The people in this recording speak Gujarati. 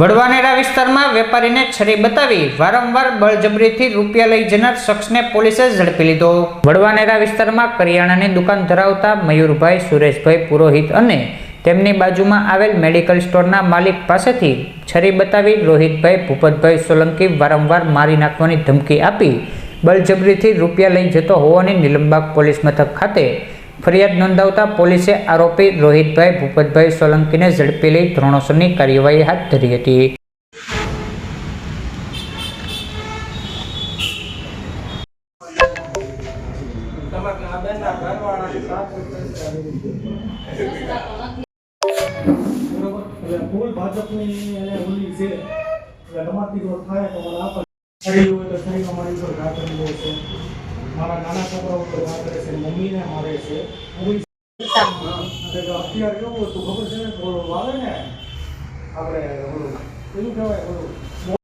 વડવાનેરા વિસ્તારમાં વેપારીને છરી બતાવી વારંવાર બળજબરીથી રૂપિયા લઈ જનાર શખ્સને પોલીસે ઝડપી લીધો. વડવાનેરા વિસ્તારમાં કરિયાણાની દુકાન ધરાવતા મયુરભાઈ, સુરેશભાઈ પુરોહિત અને તેમની બાજુમાં આવેલ મેડિકલ સ્ટોરના માલિક પાસેથી છરી બતાવી રોહિતભાઈ, ભૂપતભાઈ સોલંકી વારંવાર મારી નાખવાની ધમકી આપી બળજબરીથી રૂપિયા લઈ જતો હોવાની નિલંબાગ પોલીસ મથક ખાતે ફરિયાદ નોંધાવતા પોલીસે આરોપી રોહિતભાઈ ભૂપતભાઈ સોલંકીને ઝડપી લઈ ધોરણસરની કાર્યવાહી હાથ ધરી હતી. ભાજપની અને ઓલી છે એટલે જો થાય તો મને આપે હોય તો છડીનો અમારી ઉપર ઘા કરી છે મારા નાના છોકરા ઉપર કરે છે, મમ્મીને મારે છે. અત્યારે કેવું હતું? ખબર છે ને? થોડું આવે ને આપણે પેલું કહેવાય ઓલું.